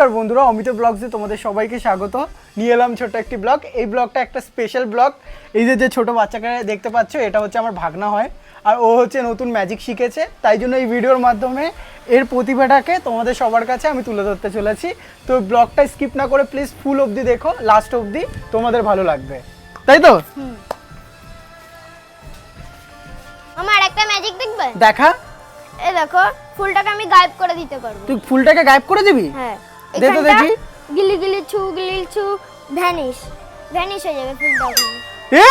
নমস্কার বন্ধুরা অমিত ব্লগসে তোমাদের সবাইকে স্বাগত। নিয়ে এলাম ছোট একটি ব্লগ। এই ব্লগটা একটা স্পেশাল ব্লগ। এই যে যে ছোট বাচ্চাকে দেখতে পাচ্ছ এটা হচ্ছে আমার ভাগনা হয়। আর ও হচ্ছে নতুন ম্যাজিক শিখেছে। তাই জন্য এই ভিডিওর মাধ্যমে এর প্রতিভাটাকে তোমাদের সবার কাছে আমি তুলে ধরতে চলেছি। তো ব্লগটা স্কিপ না করে প্লিজ ফুল অবধি দেখো লাস্ট অবধি তোমাদের ভালো লাগবে। তাই তো? আমার একটা ম্যাজিক দেখবে? দেখা। এই দেখো ফুলটাকে আমি গায়েব করে দিতে পারব। তুই ফুলটাকে গায়েব করে দিবি? হ্যাঁ। দে তো দেখি। গিলি গিলি ছু গিলি ছু ভ্যানিশ। ভ্যানিশ হয়ে যাবে ফুলটা এ!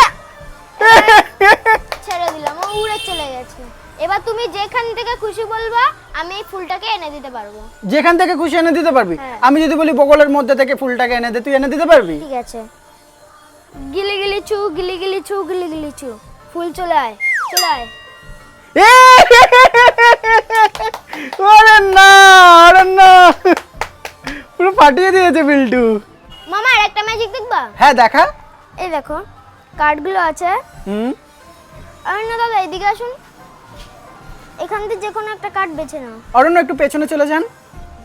ছেড়ে দিলাম ও উড়ে চলে গেছে। এবার তুমি যেখান থেকে খুশি বলবা আমি এই ফুলটাকে এনে দিতে পারব। যেখান থেকে খুশি এনে দিতে পারবি? হ্যাঁ। আমি যদি বলি বগলের মধ্যে থেকে ফুলটাকে এনে দে তুই এনে দিতে পারবি? ঠিক আছে। গিলি গিলি ছু গিলি গিলি ছু গিলি গিলি ছু। ফুল চলে আয় চলে আয়। এ! আরে না! ফাটিয়ে দিয়েছে বিল্টু। মামা আর একটা ম্যাজিক দেখবা? হ্যাঁ দেখা। এই দেখো কার্ডগুলো আছে। হুম। না দাদা এদিকে আসুন। এখান থেকে যে কোনো একটা কার্ড বেছে নাও। অরণ্য একটু পেছনে চলে যান।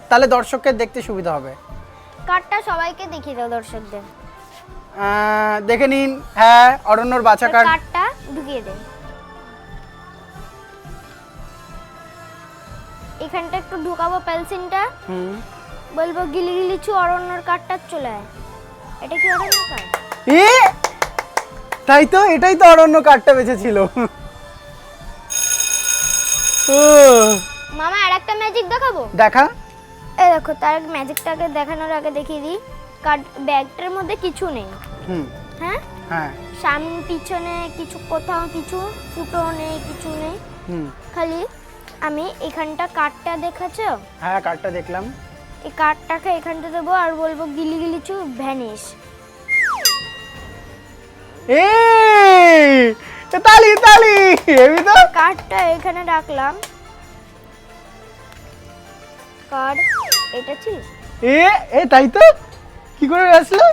তাহলে দর্শককে দেখতে সুবিধা হবে। কার্ডটা সবাইকে দেখিয়ে দাও দর্শকদের। আহ, দেখে নিন। হ্যাঁ অরণ্যর বাছা কার্ড কার্ডটা ঢুকিয়ে দে এখানটা একটু ঢুকাবো পেন্সিলটা হুম। বলব গিলি গিলি চু অরণ্যর কার্ডটা চলে আয়। এটা কি অরণ্য কার্ড এ? তাই তো এটাই তো অরণ্য কার্ডটা বেঁচেছিল। ও। মামা আর একটা ম্যাজিক দেখাবো? দেখা। এই দেখো তার ম্যাজিকটাকে দেখানোর আগে দেখিয়ে দিই। কার্ড ব্যাগটার মধ্যে কিছু নেই। হুম। হ্যাঁ? হ্যাঁ। সামনে পিছনে কিছু কোথাও কিছু ফুটো নেই কিছু নেই। হুম। খালি আমি এখানটা কার্ডটা দেখাচ্ছো? হ্যাঁ কার্ডটা দেখলাম। এই কার্ডটাকে এখানটা দেবো আর বলব গিলি গিলি চু ভ্যানিশ। এই এ তালি তালি এবি তো? কার্ডটা এখানে রাখলাম। কার্ড এটা ছিল এ এ তাই তো? কি করে আসলো?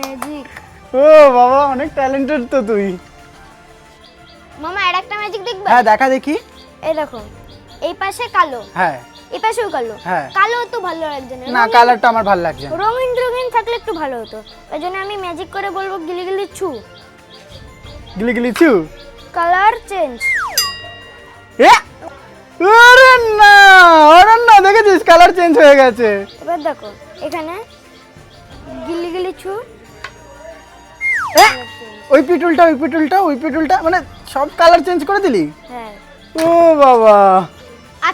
ম্যাজিক। ও বাবা অনেক ট্যালেন্টেড তো তুই। মামা আর একটা ম্যাজিক দেখবে? হ্যাঁ দেখা দেখি। এই দেখো এই পাশে কালো। হ্যাঁ। এই পাশেও কালো হ্যাঁ। কালো তো ভালো লাগছে না। না কালারটা আমার ভালো লাগছে না। রঙিন রঙিন থাকলে একটু ভালো হতো। ওই জন্য আমি ম্যাজিক করে বলব গিলি গিলি ছু। গিলি গিলি চু কালার চেঞ্জ এ! আরে না আরে না দেখেছিস? কালার চেঞ্জ হয়ে গেছে। এবার দেখো এখানে গিলি গিলি ছু। এ, ওই পিটুলটা ওই পিটুলটা ওই পিটুলটা মানে সব কালার চেঞ্জ করে দিলি? হ্যাঁ। ও বাবা!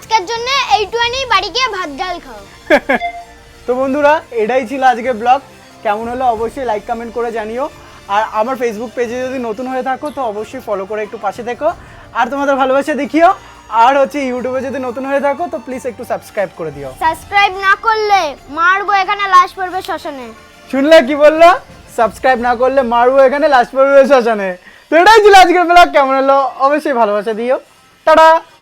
আজকের জন্য এইটুয়ানি বাড়ি গিয়ে ভাত ডাল খাও। তো বন্ধুরা এটাই ছিল আজকে ব্লগ। কেমন হলো অবশ্যই লাইক কমেন্ট করে জানিও। আর আমার ফেসবুক পেজে যদি নতুন হয়ে থাকো তো অবশ্যই ফলো করে একটু পাশে দেখো। আর তোমাদের ভালোবাসা দেখিও। আর হচ্ছে ইউটিউবে যদি নতুন হয়ে থাকো তো প্লিজ একটু সাবস্ক্রাইব করে দিও। সাবস্ক্রাইব না করলে মারবো এখানে লাশ পড়বে শ্মশানে। শুনলে কি বলল? সাবস্ক্রাইব না করলে মারবো এখানে লাস্ট পড়বে শ্মশানে। তো এটাই ছিল আজকের ব্লগ। কেমন হলো? অবশ্যই ভালোবাসা দিও। টাটা!